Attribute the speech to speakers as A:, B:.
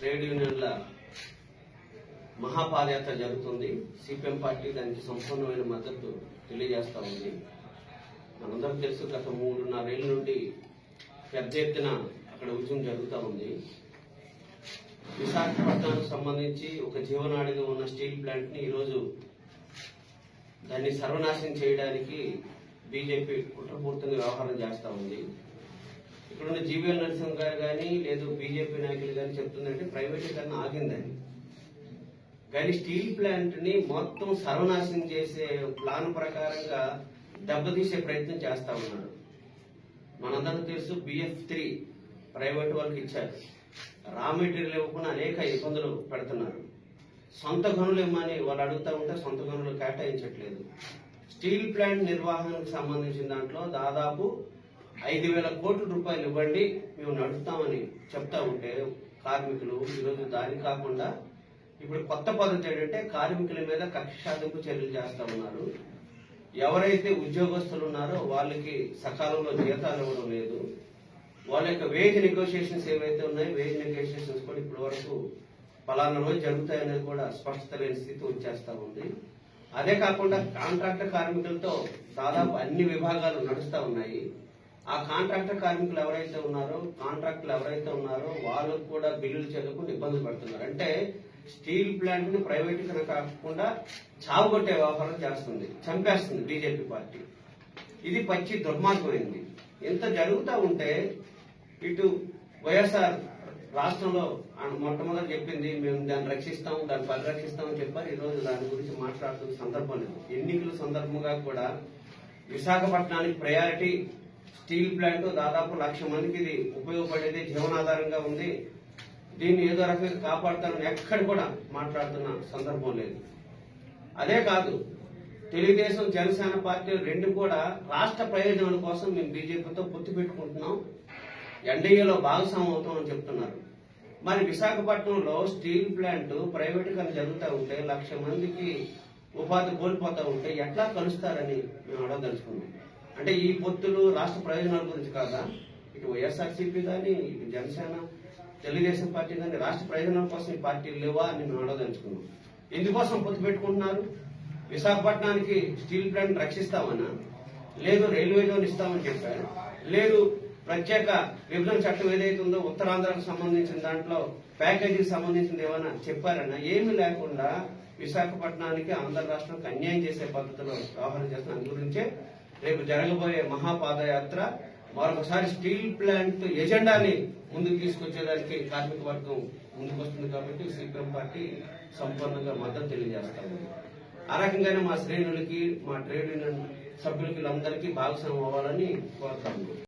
A: Trade యూనియన్ల మహాపాదయాత్ర జరుగుతుంది. CPM party దానికి సంపూర్ణమైన మద్దతు తెలియజేస్తా ఉంది. మనందరం తెలుసు గత మూడున్నరేళ్ళ నుండి పెద్ద ఎత్తున అక్కడ ఉద్యమం జరుగుతూ ఉంది. విశాఖపట్నానికి సంబంధించి ఒక జీవనాడిగా ఉన్న స్టీల్ ప్లాంట్ని ఈరోజు దాన్ని సర్వనాశనం చేయడానికి బీజేపీ కుట్రపూర్తంగా వ్యవహారం చేస్తూ ఉంది. ఇక్కడున్న జీవీఎల్ నరసింహ గారు కానీ లేదు బీజేపీ నాయకులు కానీ చెప్తుందంటే ప్రైవేటీకరణ ఆగిందని కానీ స్టీల్ ప్లాంట్ని మొత్తం సర్వనాశనం చేసే ప్లాన్ ప్రకారంగా దెబ్బతీసే ప్రయత్నం చేస్తా ఉన్నాడు. మనందరం తెలుసు బిఎఫ్ త్రీ ప్రైవేట్ వాళ్ళకి ఇచ్చారు. రా మెటీరియల్ ఇవ్వకుండా అనేక ఇబ్బందులు పెడుతున్నారు. సొంత గనులు ఇమ్మని వాళ్ళు అడుగుతా ఉంటే సొంత గనులు కేటాయించట్లేదు. స్టీల్ ప్లాంట్ నిర్వహణకు సంబంధించిన దాంట్లో దాదాపు ఐదు వేల కోట్ల రూపాయలు ఇవ్వండి మేము నడుపుతామని చెప్తా ఉంటే కార్మికులు ఈరోజు దాని కాకుండా ఇప్పుడు కొత్త పద్ధతి ఏంటంటే కార్మికుల మీద కక్ష సాధింపు చర్యలు చేస్తా ఉన్నారు. ఎవరైతే ఉద్యోగస్తులు ఉన్నారో వాళ్ళకి సకాలంలో జీతాలు ఇవ్వడం లేదు. వాళ్ళ యొక్క వేజ్ నెగోషియేషన్స్ ఏవైతే ఉన్నాయో వేజ్ నెగోషియేషన్స్ కూడా ఇప్పటి వరకు పలానా రోజు జరుగుతాయనేది కూడా స్పష్టత లేని స్థితి వచ్చేస్తా ఉంది. అదే కాకుండా కాంట్రాక్టర్ కార్మికులతో దాదాపు అన్ని విభాగాలు నడుస్తూ ఉన్నాయి. ఆ కాంట్రాక్టర్ కార్మికులు ఎవరైతే ఉన్నారో కాంట్రాక్టులు ఎవరైతే ఉన్నారో వాళ్ళకు కూడా బిల్లులు చెల్లుకుండా ఇబ్బందులు పడుతున్నారు. అంటే స్టీల్ ప్లాంట్ని ప్రైవేటీకరణ కాకుండా చావుగొట్టే వ్యవహారం చేస్తుంది చంపేస్తుంది బీజేపీ పార్టీ. ఇది పచ్చి దుర్మార్గమైంది. ఇంత జరుగుతూ ఉంటే ఇటు వైఎస్ఆర్ రాష్ట్రంలో మొట్టమొదటి చెప్పింది మేము దాన్ని రక్షిస్తాం దాన్ని పరిరక్షిస్తామని చెప్పారు. ఈ రోజు దాని గురించి మాట్లాడుతున్న సందర్భం లేదు. ఎన్నికల సందర్భంగా కూడా విశాఖపట్నానికి ప్రయారిటీ స్టీల్ ప్లాంట్ దాదాపు లక్ష మందికి ఇది ఉపయోగపడేది జీవనాధారంగా ఉంది. దీన్ని ఏదో రకంగా కాపాడుతానని ఎక్కడ కూడా మాట్లాడుతున్న సందర్భం లేదు. అదే కాదు తెలుగుదేశం జనసేన పార్టీ రెండు కూడా రాష్ట్ర ప్రయోజనాల కోసం మేము బీజేపీతో పొత్తు పెట్టుకుంటున్నాం. ఎన్డీఏలో భాగస్వామ్యం అవుతామని చెప్తున్నారు. మరి విశాఖపట్నంలో స్టీల్ ప్లాంట్ ప్రైవేటీకరణ జరుగుతూ ఉంటే లక్ష మందికి ఉపాధి కోల్పోతూ ఉంటే ఎట్లా కలుస్తారని మేము అడగదలుచుకున్నాం. అంటే ఈ పొత్తులు రాష్ట్ర ప్రయోజనాల గురించి కాదా? ఇటు వైఎస్ఆర్సీపీ కానీ ఇటు జనసేన తెలుగుదేశం పార్టీ కానీ రాష్ట్ర ప్రయోజనాల కోసం ఈ పార్టీలు లేవా అని మేము అడగదలుచుకున్నాం ఎందుకోసం పొత్తు పెట్టుకుంటున్నారు? విశాఖపట్నానికి స్టీల్ ప్లాంట్ రక్షిస్తామన్నా లేదు రైల్వే జోన్ ఇస్తామని చెప్పారు లేదు ప్రత్యేక విభజన చట్టం ఏదైతే ఉందో ఉత్తరాంధ్రకు సంబంధించిన దాంట్లో ప్యాకేజీకి సంబంధించింది ఏమైనా చెప్పారన్నా ఏమీ లేకుండా విశాఖపట్నానికి ఆంధ్ర రాష్ట్రానికి అన్యాయం చేసే పద్ధతిలో వ్యవహారం చేస్తున్న అందు గురించే రేపు జరగబోయే మహాపాదయాత్ర మరొకసారి స్టీల్ ప్లాంట్ ఎజెండాని ముందుకు తీసుకొచ్చేదానికి కార్మిక వర్గం ముందుకొస్తుంది కాబట్టి సిపిఎం పార్టీ సంపూర్ణంగా మద్దతు తెలియజేస్తాము ఆ రకంగానే మా శ్రేణులకి మా ట్రేడ్ యూనియన్ సభ్యులకి అందరికీ భాగస్వామ్యం అవ్వాలని కోరుతాము